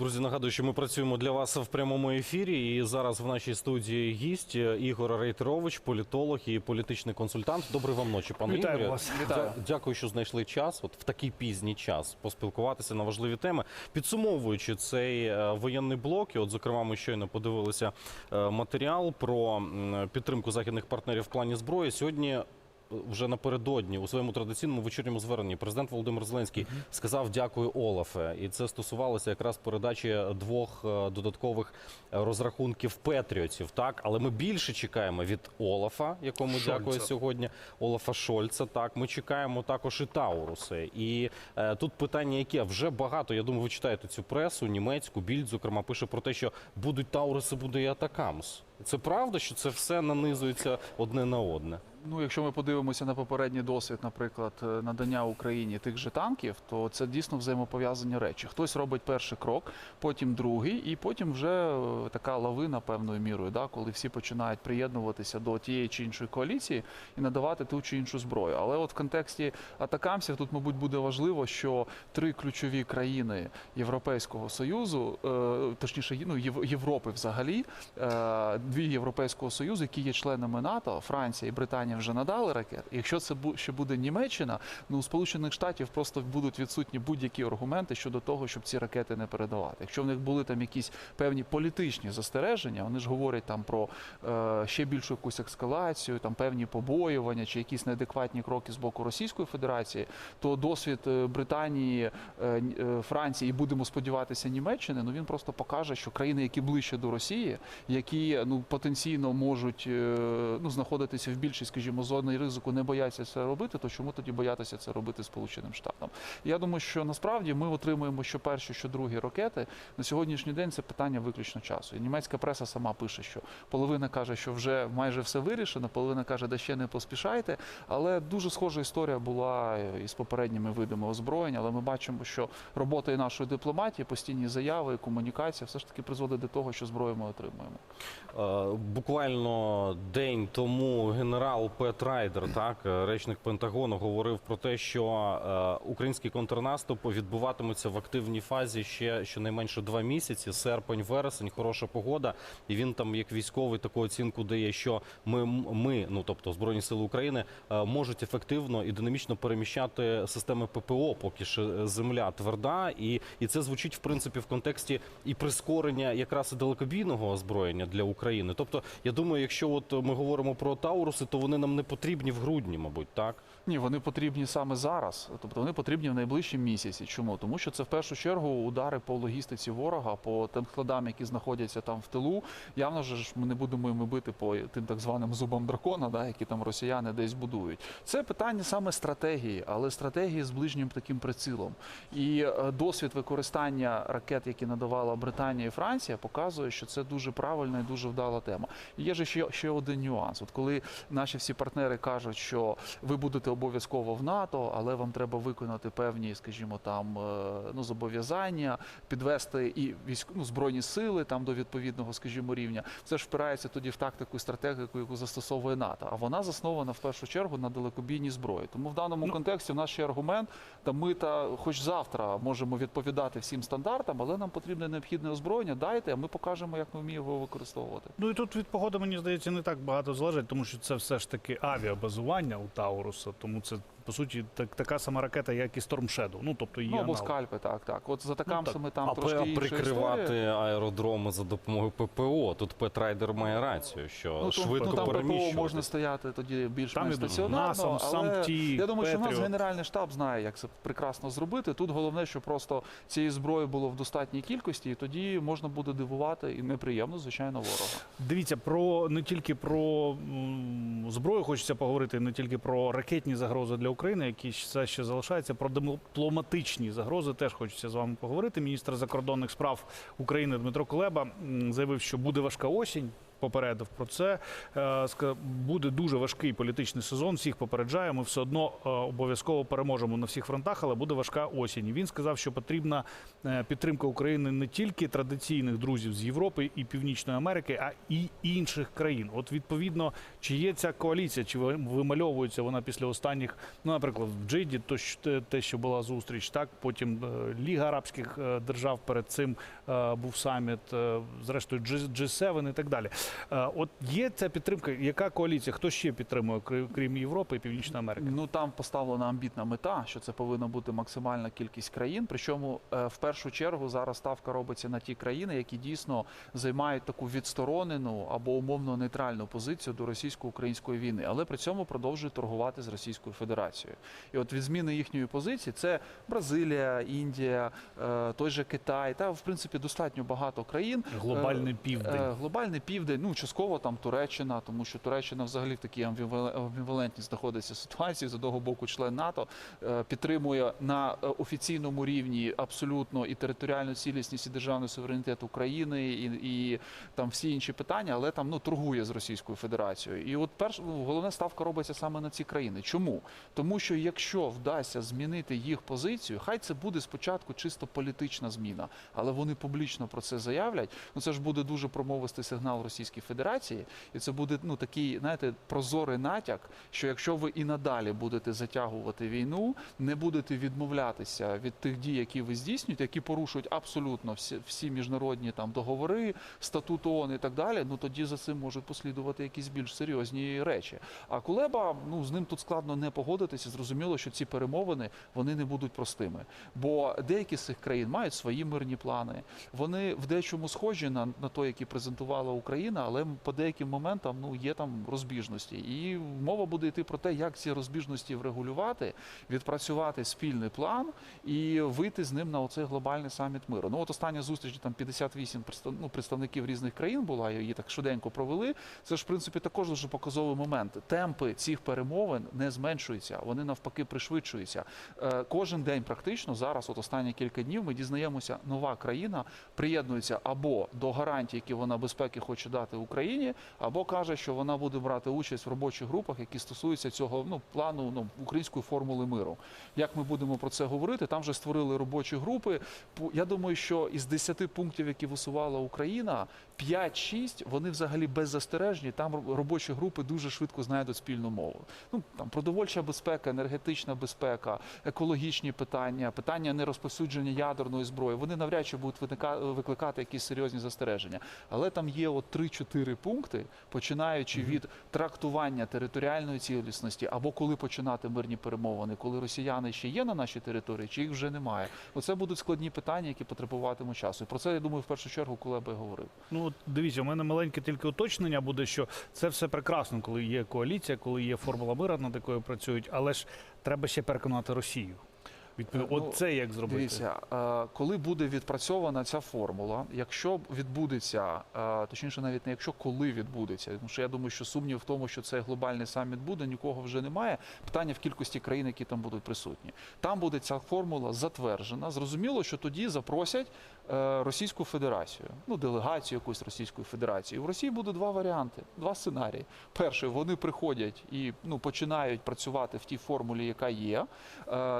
Друзі, нагадую, що ми працюємо для вас в прямому ефірі. І зараз в нашій студії гість е, Ігор Рейтерович, політолог і політичний консультант. Добрий вам ночі, пане Вітаю Ігорі. вас. Дя- Дякую, що знайшли час, от в такий пізній час, поспілкуватися на важливі теми. Підсумовуючи цей е, воєнний блок, і от зокрема, ми щойно подивилися е, матеріал про підтримку західних партнерів в плані зброї. Сьогодні вже напередодні у своєму традиційному вечірньому зверненні президент Володимир Зеленський сказав дякую Олафе, і це стосувалося якраз передачі двох е, додаткових розрахунків Петріотів. Так, але ми більше чекаємо від Олафа, якому Шольца. дякую сьогодні. Олафа Шольца. Так, ми чекаємо також і Тауруси. І е, тут питання, яке вже багато. Я думаю, ви читаєте цю пресу німецьку. Більд, зокрема, пише про те, що будуть Тауруси, буде і Атакамс. Це правда, що це все нанизується одне на одне. Ну, якщо ми подивимося на попередній досвід, наприклад, е, надання Україні тих же танків, то це дійсно взаємопов'язані речі. Хтось робить перший крок, потім другий, і потім вже е, така лавина певною мірою, да, коли всі починають приєднуватися до тієї чи іншої коаліції і надавати ту чи іншу зброю. Але от в контексті атакамсів тут, мабуть, буде важливо, що три ключові країни Європейського союзу, е, точніше, ну Європи взагалі, дві Європейського союзу, які є членами НАТО, Франція і Британія вже надали ракет. Якщо це ще буде Німеччина, ну у Сполучених Штатів просто будуть відсутні будь-які аргументи щодо того, щоб ці ракети не передавати. Якщо в них були там якісь певні політичні застереження, вони ж говорять там про е, ще більшу якусь ескалацію, там певні побоювання чи якісь неадекватні кроки з боку Російської Федерації, то досвід е, Британії, е, е, Франції і будемо сподіватися Німеччини, ну він просто покаже, що країни, які ближче до Росії, які ну потенційно можуть е, ну знаходитися в більшій, скажімо, зоні ризику, не бояться це робити, то чому тоді боятися це робити Сполученим Штатам? Я думаю, що насправді ми отримуємо що перші, що другі ракети. На сьогоднішній день це питання виключно часу. І німецька преса сама пише, що половина каже, що вже майже все вирішено, половина каже, да ще не поспішайте. Але дуже схожа історія була і з попередніми видами озброєння. Але ми бачимо, що робота і нашої дипломатії, постійні заяви, комунікація все ж таки призводить до того, що зброю ми отримуємо. Буквально день тому генерал Пет Райдер, так е, речник Пентагону, говорив про те, що е, український контрнаступ відбуватиметься в активній фазі ще щонайменше два місяці. Серпень, вересень, хороша погода. І він там, як військовий, таку оцінку дає, що ми, ми, ну тобто Збройні Сили України, е, можуть ефективно і динамічно переміщати системи ППО, поки ще земля тверда, і, і це звучить в принципі в контексті і прискорення якраз далекобійного озброєння для України. Тобто, я думаю, якщо от ми говоримо про Тауруси, то вони нам не потрібні в грудні, мабуть, так. Ні, вони потрібні саме зараз. Тобто вони потрібні в найближчі місяці. Чому? Тому що це в першу чергу удари по логістиці ворога, по тим складам, які знаходяться там в тилу. Явно ж ми не будемо їм бити по тим так званим зубам дракона, да, які там росіяни десь будують. Це питання саме стратегії, але стратегії з ближнім таким прицілом. І е, досвід використання ракет, які надавала Британія і Франція, показує, що це дуже правильна і дуже вдала тема. І є ж ще, ще один нюанс. От коли наші всі партнери кажуть, що ви будете обов'язково в НАТО, але вам треба виконати певні, скажімо, там е, ну зобов'язання, підвести і військ... ну, збройні сили там до відповідного, скажімо, рівня. Це ж впирається тоді в тактику і стратегію, яку застосовує НАТО. А вона заснована в першу чергу на далекобійній зброї. Тому в даному Ну- контексті в нас ще аргумент, та ми та хоч завтра можемо відповідати всім стандартам, але нам потрібне необхідне озброєння. Дайте, а ми покажемо, як ми вміємо його використовувати. Ну і тут від погоди, мені здається, не так багато залежить, тому що це все ж таки авіабазування у Тауруса. Тому це по суті так, така сама ракета, як і Storm Shadow. Ну тобто її Ну або аналог. скальпи, так, так. От за такамсами там а трошки інша прикривати історія. аеродроми за допомогою ППО. Тут Пет Райдер має рацію, що Ну, швидко ну, там ППО можна стояти тоді Там більш-менш і стаціонарно, НАСАМ, але САМТі, я думаю, що в нас Генеральний штаб знає, як це прекрасно зробити. Тут головне, що просто цієї зброї було в достатній кількості, і тоді можна буде дивувати і неприємно, звичайно, ворога. Дивіться, про не тільки про м, зброю хочеться поговорити, не тільки про ракетні загрози для України, які все ще залишаються. Про дипломатичні загрози теж хочеться з вами поговорити. Міністр закордонних справ України Дмитро Кулеба заявив, що буде важка осінь. Попередив про це. Е, Буде дуже важкий політичний сезон. Всіх попереджає. Ми все одно е, обов'язково переможемо на всіх фронтах, але буде важка осінь. Він сказав, що потрібна е, підтримка України не тільки традиційних друзів з Європи і Північної Америки, а і інших країн. От відповідно, чи є ця коаліція, чи ви- вимальовується вона після останніх, ну наприклад, в Джиді, то те- що була зустріч, так потім Ліга Арабських держав перед цим був саміт, зрештою G- G7 і так далі. Е, От є ця підтримка. Яка коаліція? Хто ще підтримує, крім- Європи і Північної Америки? Ну там поставлена амбітна мета, що це повинна бути максимальна кількість країн. Причому е, в першу чергу зараз ставка робиться на ті країни, які дійсно займають таку відсторонену або умовно нейтральну позицію до російсько-української війни, але при цьому продовжують торгувати з Російською Федерацією. І от від зміни їхньої позиції це Бразилія, Індія, е, той же Китай, та в принципі достатньо багато країн. Глобальний південь. Глобальний південь, ну частково там Туреччина, тому що Туреччина взагалі в такій амбівале- амбівалентній знаходиться ситуації. З одного боку, член НАТО е, підтримує на е, офіційному рівні абсолютно і територіальну цілісність, і державний суверенітет України, і, і там всі інші питання, але там ну торгує з Російською Федерацією. І от перш ну, головна ставка робиться саме на ці країни. Чому? Тому що якщо вдасться змінити їх позицію, хай це буде спочатку чисто політична зміна, але вони публічно про це заявлять. Ну це ж буде дуже промовистий сигнал Російській Федерації, і це буде ну такий, знаєте, прозорий натяк, що якщо ви і надалі будете затягувати війну, не будете відмовлятися від тих дій, які ви здійснюєте, які порушують абсолютно всі, всі міжнародні там договори, статут ООН і так далі. Ну тоді за цим можуть послідувати якісь більш серйозні речі. А Кулеба, ну з ним тут складно не погодитися. Зрозуміло, що ці перемовини вони не будуть простими. Бо деякі з цих країн мають свої мирні плани. Вони в дечому схожі на, на той, який презентувала Україна, але по деяким моментам ну є там розбіжності. І мова буде йти про те, як ці розбіжності врегулювати, відпрацювати спільний план і вийти з ним на оцей глобальний саміт миру. Ну от остання зустріч там 58 ну, представників різних країн була, її так швиденько провели. Це ж в принципі також дуже показовий момент. Темпи цих перемовин не зменшуються, вони навпаки пришвидшуються. Е, Кожен день практично зараз, от останні кілька днів, ми дізнаємося, нова країна приєднується або до гарантій, які вона безпеки хоче дати Україні, або каже, що вона буде брати участь в робочих групах, які стосуються цього ну плану ну української формули миру. Як ми будемо про це говорити? Там вже створили робочі групи. Я думаю, що із 10 пунктів, які висувала Україна, 5-6 вони взагалі беззастережні. Там робочі групи дуже швидко знайдуть спільну мову. Ну там продовольча безпека, енергетична безпека, екологічні питання, питання нерозповсюдження ядерної зброї. Вони навряд чи будуть викликати якісь серйозні застереження. Але там є от 3-4 пункти, починаючи від трактування територіальної цілісності, або коли починати мирні перемовини, коли росіяни ще є на нашій території, чи їх вже немає. Оце будуть складні питання, які потребуватимуть часу. І про це я думаю, в першу чергу, Кулеба говорив. Ну от дивіться, у мене маленьке тільки уточнення буде, що це все прекрасно, коли є коаліція, коли є формула мира, над якою працюють, але ж треба ще переконати Росію. Відповідно, Е, ну, от це як зробити? Дивіться, е, коли буде відпрацьована ця формула, якщо відбудеться, е, точніше, навіть не якщо коли відбудеться, тому що я думаю, що сумнів в тому, що цей глобальний саміт буде, нікого вже немає. Питання в кількості країн, які там будуть присутні. Там буде ця формула затверджена. Зрозуміло, що тоді запросять е, Російську Федерацію, ну делегацію якусь Російської Федерації. В Росії буде два варіанти, два сценарії. Перший, вони приходять і ну починають працювати в тій формулі, яка є.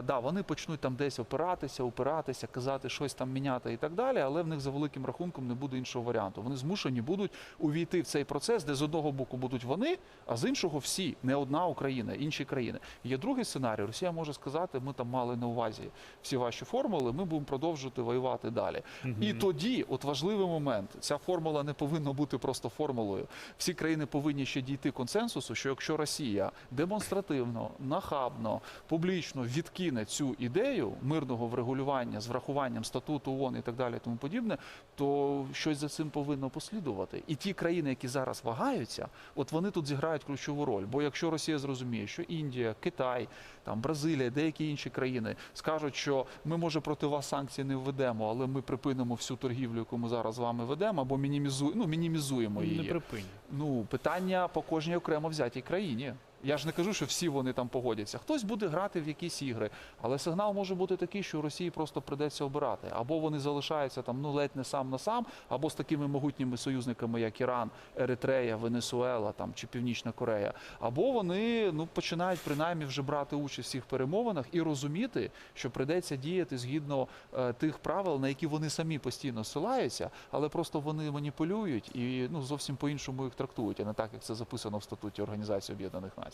Да, вони почнуть там десь опиратися, опиратися, казати щось там міняти і так далі, але в них за великим рахунком не буде іншого варіанту. Вони змушені будуть увійти в цей процес, де з одного боку будуть вони, а з іншого всі, не одна Україна, інші країни. Є другий сценарій. Росія може сказати, ми там мали на увазі всі ваші формули, ми будемо продовжувати воювати далі. І тоді, от важливий момент, ця формула не повинна бути просто формулою. Всі країни повинні ще дійти консенсусу, що якщо Росія демонстративно, нахабно, публічно відкине цю ідею мирного врегулювання з врахуванням статуту ООН і так далі, тому подібне, то щось за цим повинно послідувати. І ті країни, які зараз вагаються, от вони тут зіграють ключову роль. Бо якщо Росія зрозуміє, що Індія, Китай, там Бразилія, деякі інші країни скажуть, що ми може проти вас санкцій не введемо, але ми припинимо всю торгівлю, яку ми зараз з вами ведемо, або мінімізуємо, ну, мінімізуємо не її. припинять. Ну питання по кожній окремо взятій країні. Я ж не кажу, що всі вони там погодяться. Хтось буде грати в якісь ігри, але сигнал може бути такий, що Росії просто придеться обирати. Або вони залишаються там ну ледь не сам на сам, або з такими могутніми союзниками, як Іран, Еритрея, Венесуела там чи Північна Корея, або вони ну починають принаймні вже брати участь в цих перемовинах і розуміти, що придеться діяти згідно е, тих правил, на які вони самі постійно ссилаються, але просто вони маніпулюють і ну зовсім по-іншому їх трактують, а не так, як це записано в статуті Організації Об'єднаних Націй.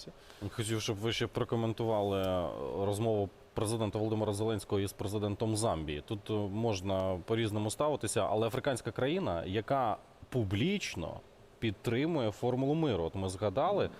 Хотів, щоб ви ще прокоментували е, розмову президента Володимира Зеленського із президентом Замбії. Тут е, можна по-різному ставитися, але африканська країна, яка публічно підтримує формулу миру. От ми згадали,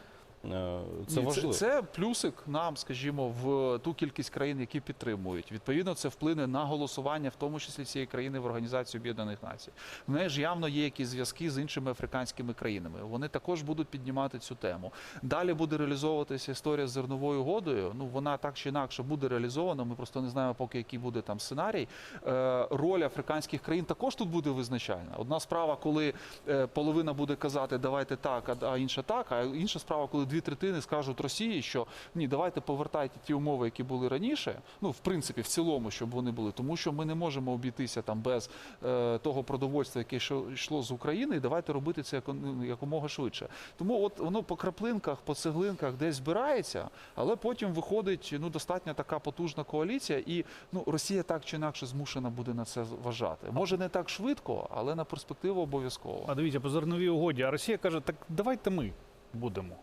це важливо. Це, це плюсик нам, скажімо, в ту кількість країн, які підтримують. Відповідно, це вплине на голосування, в тому числі цієї країни в Організації Об'єднаних Націй. В неї ж явно є якісь зв'язки з іншими африканськими країнами. Вони також будуть піднімати цю тему. Далі буде реалізовуватися історія з зерновою угодою. Ну вона так чи інакше буде реалізована. Ми просто не знаємо, поки який буде там сценарій. Е, роль африканських країн також тут буде визначальна. Одна справа, коли е, половина буде казати давайте так, а інша так. А інша справа, коли дві третини скажуть Росії, що ні, давайте повертайте ті умови, які були раніше. Ну, в принципі, в цілому, щоб вони були, тому що ми не можемо обійтися там без е, того продовольства, яке йшло- з України, і давайте робити це ну, якомога швидше. Тому от воно по краплинках, по цеглинках десь збирається, але потім виходить ну достатньо така потужна коаліція, і ну Росія так чи інакше змушена буде на це вважати. Може не так швидко, але на перспективу обов'язково. А дивіться, по зерновій угоді, а Росія каже, так давайте ми будемо.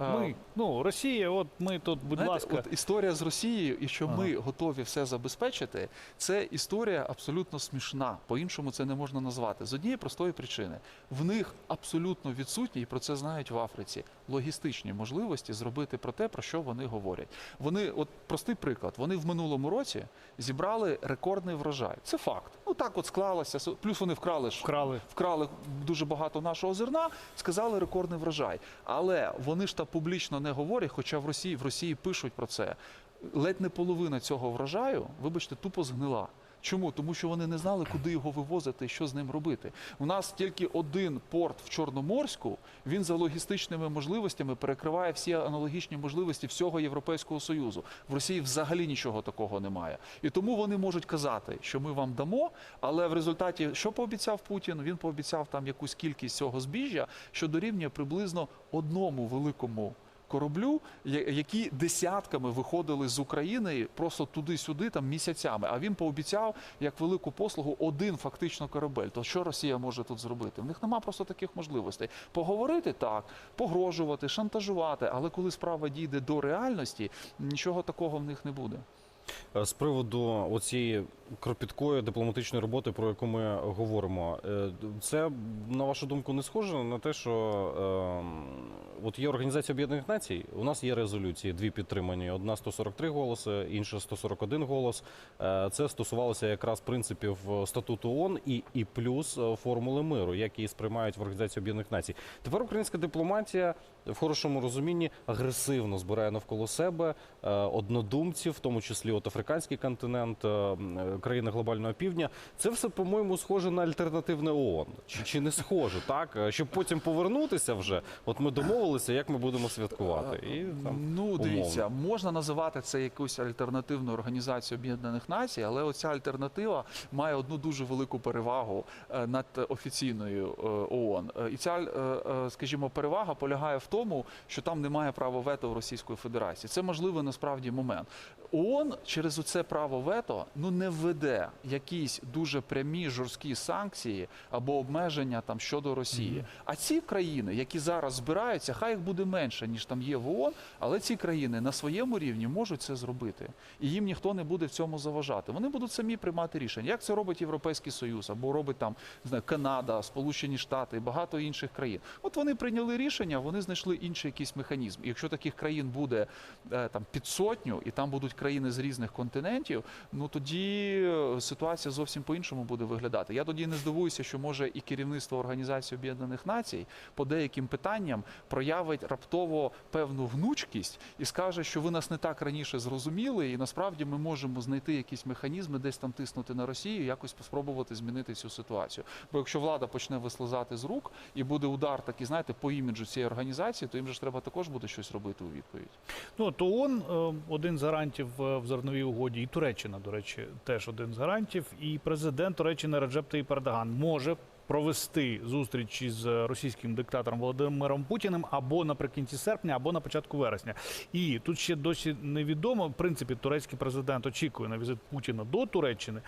Ми, ну, Росія, от ми тут, будь Знаєте, ласка. от історія з Росією, і що Ага. ми готові все забезпечити, це історія абсолютно смішна. По-іншому це не можна назвати. З однієї простої причини. В них абсолютно відсутні, і про це знають в Африці, логістичні можливості зробити про те, про що вони говорять. Вони, от простий приклад, вони в минулому році зібрали рекордний врожай. Це факт. Ну так от склалося. Плюс вони вкрали ж Вкрали. вкрали дуже багато нашого зерна, сказали рекордний врожай. Але вони ж та публічно не говорять, хоча в Росії в Росії пишуть про це. Ледь не половина цього врожаю, вибачте, тупо згнила. Чому? Тому що вони не знали, куди його вивозити і що з ним робити. У нас тільки один порт в Чорноморську. Він за логістичними можливостями перекриває всі аналогічні можливості всього Європейського союзу. В Росії взагалі нічого такого немає. І тому вони можуть казати, що ми вам дамо, але в результаті що пообіцяв Путін? Він пообіцяв там якусь кількість цього збіжжя, що дорівнює приблизно одному великому. Кораблю, які десятками виходили з України просто туди-сюди там місяцями. А він пообіцяв як велику послугу один фактично корабель. То що Росія може тут зробити? В них нема просто таких можливостей. Поговорити так, погрожувати, шантажувати, але коли справа дійде до реальності, нічого такого в них не буде. Е, З приводу оцієї кропіткої дипломатичної роботи, про яку ми говоримо, е, це на вашу думку не схоже на те, що е, от є Організація Об'єднаних Націй, у нас є резолюції, дві підтримані: одна 143 голоси, інша 141 голос. Е, Це стосувалося якраз принципів статуту ООН і, і плюс формули миру, які сприймають в Організації Об'єднаних Націй. Тепер українська дипломатія в хорошому розумінні агресивно збирає навколо себе однодумців, в тому числі от африканський континент, е, е, країни глобального півдня. Це все, по-моєму, схоже на альтернативне ООН. Чи, чи не схоже, так? Е, Щоб потім повернутися вже. От ми домовилися, як ми будемо святкувати. І там ну, умовно. дивіться, можна називати це якусь альтернативну організацію Об'єднаних Націй, але оця альтернатива має одну дуже велику перевагу над офіційною ООН. І ця, скажімо, перевага полягає в тому, що там немає права вето в Російської Федерації. Це можливий насправді момент. ООН через оце право вето ну не введе якісь дуже прямі жорсткі санкції або обмеження там щодо Росії. А ці країни, які зараз збираються, хай їх буде менше ніж там є в ООН, але ці країни на своєму рівні можуть це зробити, і їм ніхто не буде в цьому заважати. Вони будуть самі приймати рішення. Як це робить Європейський Союз або робить там не знаю, Канада, Сполучені Штати і багато інших країн. От вони прийняли рішення, вони знайшли інший якийсь механізм. І якщо таких країн буде е, там під сотню, і там будуть країни з різних різних континентів, ну тоді е, ситуація зовсім по-іншому буде виглядати. Я тоді не здивуюся, що може і керівництво Організації Об'єднаних Націй по деяким питанням проявить раптово певну гнучкість і скаже, що ви нас не так раніше зрозуміли, і насправді ми можемо знайти якісь механізми, десь там тиснути на Росію, якось спробувати змінити цю ситуацію. Бо якщо влада почне вислизати з рук і буде удар, такий знаєте, по іміджу цієї організації, то їм же ж треба також буде щось робити у відповідь. Ну то ООН е, один з гарантів е, в зерновій угоді, і Туреччина, до речі, теж один з гарантів. І президент Туреччини Раджеп Таїп Ердоган може провести зустріч із російським диктатором Володимиром Путіним або наприкінці серпня, або на початку вересня. І тут ще досі невідомо. В принципі, турецький президент очікує на візит Путіна до Туреччини.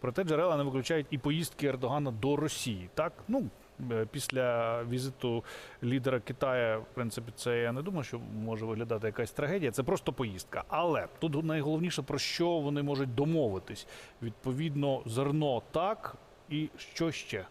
Проте джерела не виключають і поїздки Ердогана до Росії. Так, ну. Е, Після візиту лідера Китаю, в принципі, це я не думаю, що може виглядати якась трагедія. Це просто поїздка. Але тут найголовніше про що вони можуть домовитись. Відповідно, зерно так і що ще.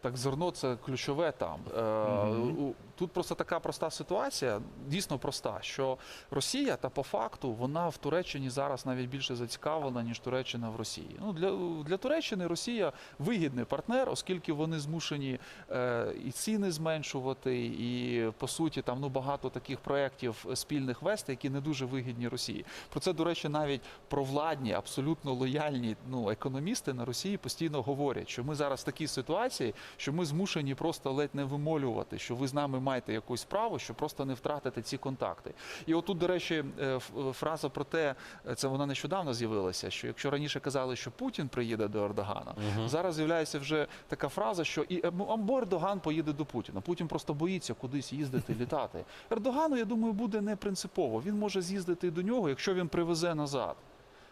Так, зерно це ключове там. Е, Мгм. Тут просто така проста ситуація, дійсно проста, що Росія та по факту вона в Туреччині зараз навіть більше зацікавлена, ніж Туреччина в Росії. Ну для, для Туреччини Росія вигідний партнер, оскільки вони змушені е, і ціни зменшувати, і по суті там ну багато таких проєктів спільних вести, які не дуже вигідні Росії. Про це, до речі, навіть провладні, абсолютно лояльні ну, економісти на Росії постійно говорять, що ми зараз в такій ситуації, що ми змушені просто ледь не вимолювати, що ви з нами маєте якусь справу, щоб просто не втратити ці контакти. І отут, до речі, е, е, фраза про те, е, це вона нещодавно з'явилася, що якщо раніше казали, що Путін приїде до Ердогана, зараз з'являється вже така фраза, що і або Ердоган поїде до Путіна. Путін просто боїться кудись їздити, літати. Ердогану, я думаю, буде не принципово. Він може з'їздити до нього, якщо він привезе назад.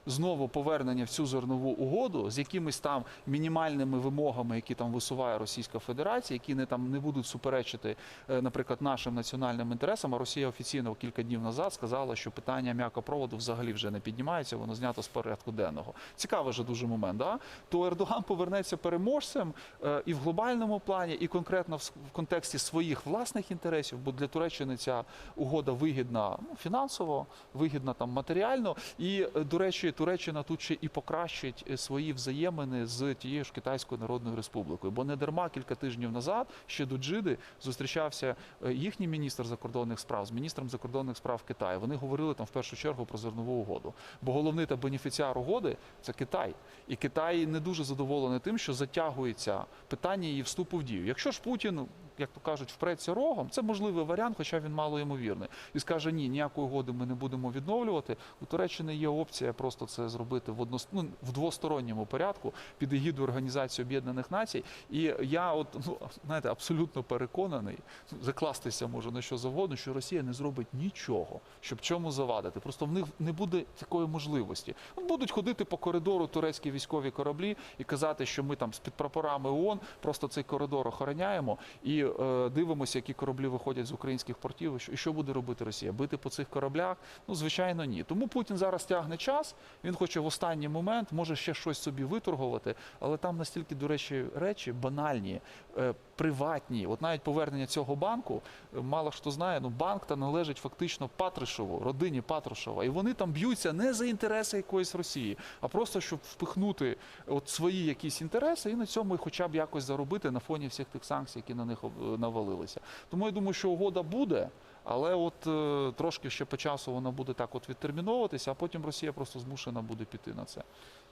Знову повернення в цю зернову угоду з якимись там мінімальними вимогами, які там висуває Російська Федерація, які не там не будуть суперечити, е, наприклад, нашим національним інтересам. А Росія офіційно кілька днів назад сказала, що питання м'якопроводу взагалі вже не піднімається, воно знято з порядку денного. Цікавий же дуже момент. Да? То Ердоган повернеться переможцем е, і в глобальному плані, і конкретно в контексті своїх власних інтересів, бо для Туреччини ця угода вигідна ну, фінансово, вигідна там матеріально. І, е, до речі, Туреччина тут ще і покращить е, свої взаємини з тією ж Китайською Народною Республікою. Бо не дарма кілька тижнів назад ще до Джиди зустрічався е, їхній міністр закордонних справ з міністром закордонних справ Китаю. Вони говорили там в першу чергу про зернову угоду. Бо головний та бенефіціар угоди це Китай. І Китай не дуже задоволений тим, що затягується питання її вступу в дію. Якщо ж Путін, як то кажуть, впреться рогом, це можливий варіант, хоча він мало ймовірний. І скаже, ні, ніякої угоди ми не будемо відновлювати. У Туреччини є опція просто це зробити в одно, ну, в двосторонньому порядку під егідою Організації Об'єднаних Націй. І я, от ну знаєте, абсолютно переконаний, закластися може на що завгодно, що Росія не зробить нічого, щоб чому завадити. Просто в них не буде такої можливості. Будуть ходити по коридору турецькі військові кораблі і казати, що ми там з під прапорами ООН просто цей коридор охороняємо і е, дивимося, які кораблі виходять з українських портів. І що, буде робити Росія? Бити по цих кораблях? Ну звичайно, ні. Тому Путін зараз тягне час. Він хоче в останній момент, може ще щось собі виторгувати, але там настільки, до речі, речі банальні, е, приватні. От навіть повернення цього банку, е, мало хто знає, ну банк та належить фактично Патришеву, родині Патрушева. І вони там б'ються не за інтереси якоїсь Росії, а просто щоб впихнути от свої якісь інтереси і на цьому хоча б якось заробити на фоні всіх тих санкцій, які на них об- навалилися. Тому я думаю, що угода буде. Але от е, трошки ще по часу вона буде так от відтерміновуватися, а потім Росія просто змушена буде піти на це.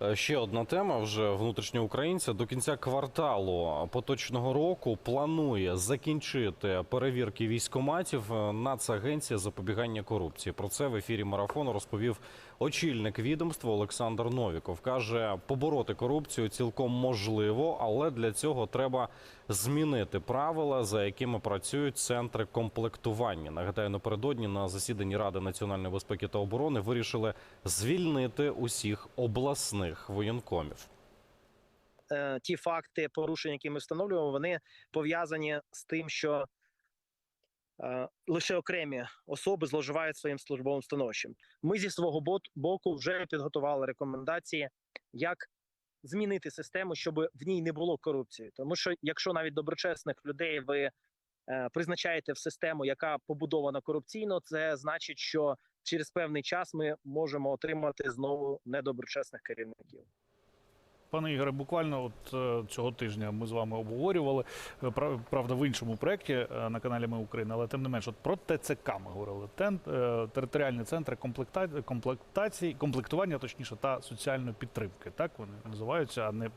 Е, Ще одна тема вже внутрішньоукраїнця. До кінця кварталу поточного року планує закінчити перевірки військоматів е, Нацагенція запобігання корупції. Про це в ефірі марафону розповів очільник відомства Олександр Новіков. Каже, побороти корупцію цілком можливо, але для цього треба змінити правила, за якими працюють центри комплектування. Нагадаю, напередодні на засіданні Ради національної безпеки та оборони вирішили звільнити усіх обласних воєнкомів. Е, ті факти порушень, які ми встановлюємо, вони пов'язані з тим, що е, лише окремі особи зловживають своїм службовим становищем. Ми зі свого боку вже підготували рекомендації, як змінити систему, щоб в ній не було корупції. Тому що якщо навіть доброчесних людей ви е, призначаєте в систему, яка побудована корупційно, це значить, що через певний час ми можемо отримати знову недоброчесних керівників. Пане Ігоре, буквально от е, цього тижня ми з вами обговорювали е, правда в іншому проєкті е, на каналі Ми Україна, але тим не менш, от про ТЦК ми говорили. Тен, територіальні центри комплекта- комплектації, комплектування, точніше, та соціальної підтримки. Так вони називаються, а не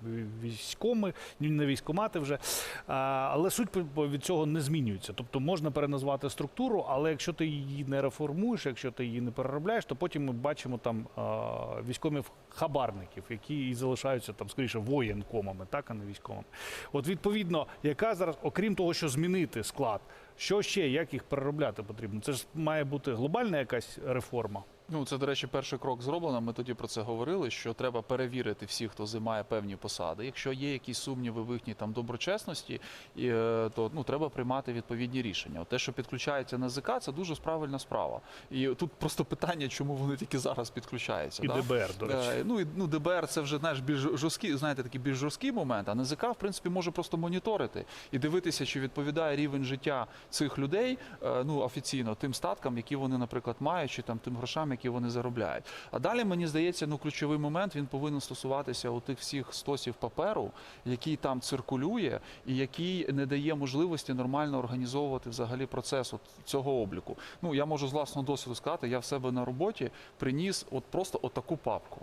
військоми, не військомати вже. Але суть від цього не змінюється. Тобто можна переназвати структуру, але якщо ти її не реформуєш, якщо ти її не переробляєш, то потім ми бачимо там а, військомів хабарників, які і залишаються там скоріше воєнкомами, так а не військовими. От відповідно, яка зараз, окрім того, що змінити склад, що ще, як їх переробляти потрібно? Це ж має бути глобальна якась реформа. Ну, це, до речі, перший крок зроблено. Ми тоді про це говорили, що треба перевірити всіх, хто займає певні посади. Якщо є якісь сумніви в їхній там доброчесності, і, е, то ну треба приймати відповідні рішення. От те, що підключається НАЗК, це дуже правильна справа. І тут просто питання, чому вони тільки зараз підключаються. І да? ДБР, до речі. Е, Ну і ну ДБР це вже знаєш більш жорсткий, знаєте, такий більш жорсткий момент. А НЗК, в принципі, може просто моніторити і дивитися, чи відповідає рівень життя цих людей е, ну офіційно тим статкам, які вони, наприклад, мають, чи там тим грошам, які вони заробляють. А далі мені здається, ну ключовий момент він повинен стосуватися у тих всіх стосів паперу, який там циркулює, і який не дає можливості нормально організовувати взагалі процес от цього обліку. Ну я можу з власного досвіду сказати, я в себе на роботі приніс от просто отаку папку.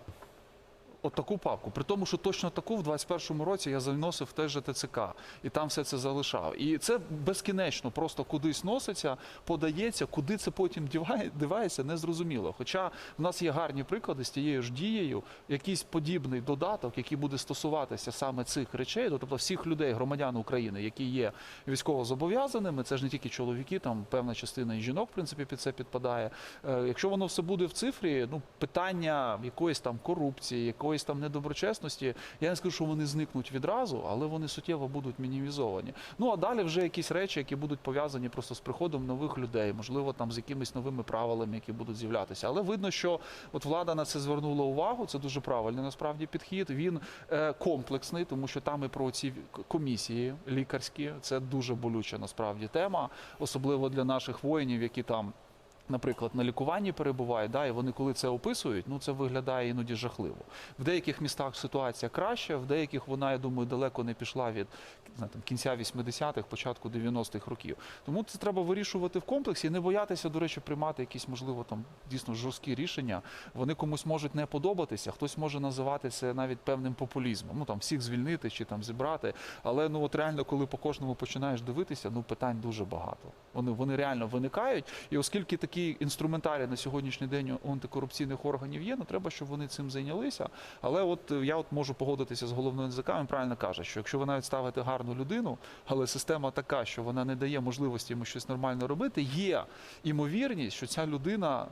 От таку папку. При тому, що точно таку в 21-му році я заносив в те же ТЦК і там все це залишав. І це безкінечно просто кудись носиться, подається, куди це потім дивається, незрозуміло. Хоча в нас є гарні приклади з тією ж дією, якийсь подібний додаток, який буде стосуватися саме цих речей, тобто всіх людей, громадян України, які є військовозобов'язаними, це ж не тільки чоловіки, там певна частина і жінок, в принципі, під це підпадає. Е, Якщо воно все буде в цифрі, ну питання якоїсь там корупції, якоїсь там недоброчесності, я не скажу, що вони зникнуть відразу, але вони суттєво будуть мінімізовані. Ну а далі вже якісь речі, які будуть пов'язані просто з приходом нових людей, можливо, там з якимись новими правилами, які будуть з'являтися. Але видно, що от влада на це звернула увагу. Це дуже правильний насправді підхід. Він е, комплексний, тому що там і про ці комісії лікарські це дуже болюча насправді тема, особливо для наших воїнів, які там. Наприклад, на лікуванні перебувають, да, і вони коли це описують, ну це виглядає іноді жахливо. В деяких містах ситуація краща, в деяких вона, я думаю, далеко не пішла від не там, кінця 80-х, початку 90-х років. Тому це треба вирішувати в комплексі не боятися, до речі, приймати якісь, можливо, там дійсно жорсткі рішення. Вони комусь можуть не подобатися, хтось може називати це навіть певним популізмом. Ну там всіх звільнити чи там зібрати. Але ну от реально, коли по кожному починаєш дивитися, ну питань дуже багато. Вони, вони реально виникають. І оскільки такий інструментарій на сьогоднішній день у антикорупційних органів є, ну треба, щоб вони цим зайнялися. Але от е, я от можу погодитися з головною НЗК, він правильно каже, що якщо ви навіть ставите гарну людину, але система така, що вона не дає можливості йому щось нормально робити, є імовірність, що ця людина.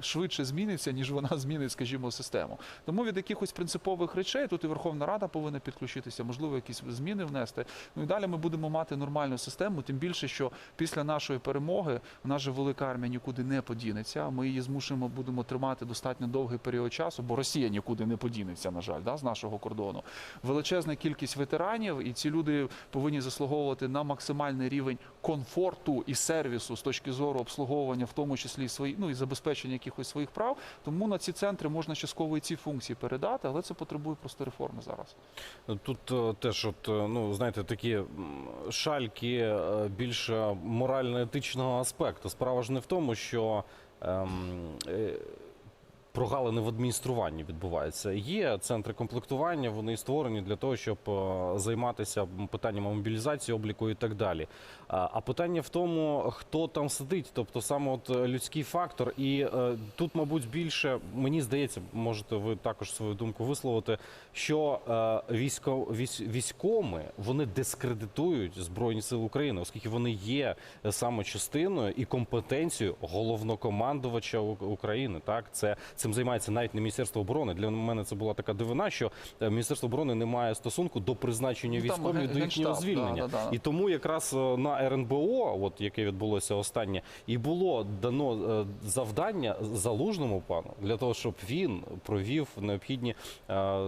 Швидше зміниться, ніж вона змінить, скажімо, систему. Тому від якихось принципових речей тут і Верховна Рада повинна підключитися, можливо, якісь зміни внести. Ну і далі ми будемо мати нормальну систему. Тим більше, що після нашої перемоги в нас же велика армія нікуди не подінеться. Ми її змушуємо будемо тримати достатньо довгий період часу, бо Росія нікуди не подінеться, на жаль, да, з нашого кордону. Величезна кількість ветеранів, і ці люди повинні заслуговувати на максимальний рівень комфорту і сервісу з точки зору обслуговування, в тому числі свої, ну і забезпечення якихось своїх прав. Тому на ці центри можна частково і ці функції передати, але це потребує просто реформи зараз. Тут е, теж, от, е, ну знаєте, такі шальки е, більше морально-етичного аспекту. Справа ж не в тому, що ем, прогалини в адмініструванні відбуваються. Є центри комплектування, вони створені для того, щоб е, займатися питаннями мобілізації, обліку і так далі. А питання в тому, хто там сидить, тобто саме от е, людський фактор. І е, тут, мабуть, більше мені здається, можете ви також свою думку висловити, що військо, військ, військоми вони дискредитують Збройні Сили України, оскільки вони є саме частиною і компетенцією головнокомандувача України. Так, це, цим займається навіть не міністерство оборони. Для мене це була така дивина, що е, міністерство оборони не має стосунку до призначення Ну, військових до їхнього звільнення. да, да, да. І тому якраз е, на РНБО, от яке відбулося останнє, і було дано е, завдання залужному пану для того, щоб він провів необхідні,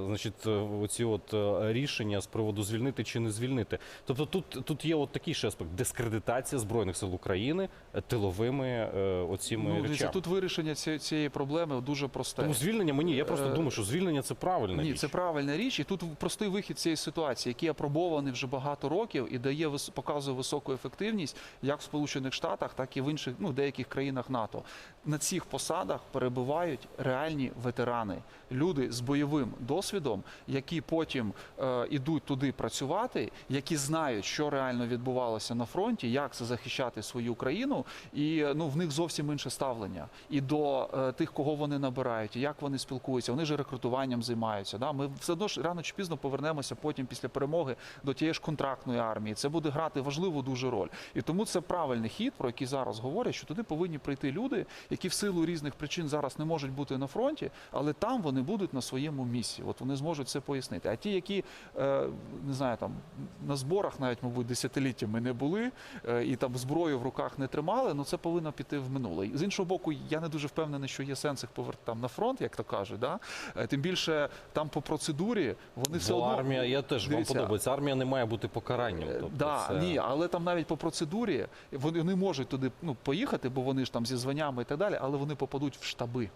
значить, оці от рішення з приводу звільнити чи не звільнити. Тобто тут, тут є от такий ще аспект дискредитація збройних сил України тиловими оціми Ну, речами. тут вирішення цієї проблеми дуже просте. Тому звільнення мені, я просто Е, думаю, що звільнення це правильна Ні, річ. це правильна річ, і тут простий вихід цієї ситуації, який апробований вже багато років і дає показує високу ефективність як в Сполучених Штатах, так і в інших ну деяких країнах НАТО. На цих посадах перебувають реальні ветерани, люди з бойовим досвідом, які потім е, ідуть туди працювати, які знають, що реально відбувалося на фронті, як це захищати свою країну, і е, ну в них зовсім інше ставлення і до е, тих, кого вони набирають, і як вони спілкуються. Вони ж рекрутуванням займаються. Да? Ми все одно ж рано чи пізно повернемося потім після перемоги до тієї ж контрактної армії. Це буде грати важливу дуже роль. І тому це правильний хід, про який зараз говорять, що туди повинні прийти люди, які в силу різних причин зараз не можуть бути на фронті, але там вони будуть на своєму місці. От вони зможуть це пояснити. А ті, які е, не знаю, там на зборах навіть, мабуть, десятиліттями не були е, і там зброю в руках не тримали, ну це повинно піти в минуле. З іншого боку, я не дуже впевнений, що є сенс їх повертати там на фронт, як то кажуть. Да? Е, Тим більше там по процедурі вони все одно армія, я теж вам подобається. Армія не має бути покаранням. Тобто да, це... ні, але там навіть по процедурі вони не можуть туди ну, поїхати, бо вони ж там зі званнями і так далі, але вони попадуть в штаби.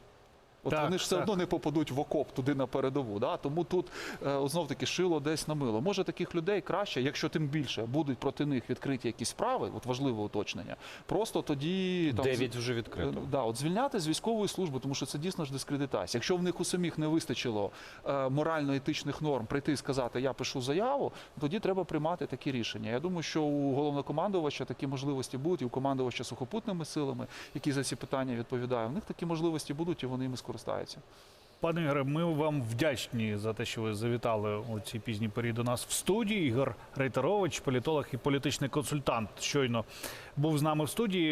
От Так, вони ж все так. одно не попадуть в окоп туди на передову. Да? Тому тут е, знов таки шило десь на мило. Може таких людей краще, якщо тим більше будуть проти них відкриті якісь справи, от важливе уточнення. Просто тоді там Дев'ять вже відкрито. Е, Да, от звільняти з військової служби, тому що це дійсно ж дискредитація. Якщо в них у самих не вистачило е, морально-етичних норм прийти і сказати, я пишу заяву, тоді треба приймати такі рішення. Я думаю, що у головнокомандувача такі можливості будуть, і у командувача сухопутними силами, які за ці питання відповідають. У них такі можливості будуть, і вони ми ними скористаються. Пане Ігоре, ми вам вдячні за те, що ви завітали у ці пізні порі до нас в студії. Ігор Рейтерович, політолог і політичний консультант, щойно був з нами в студії.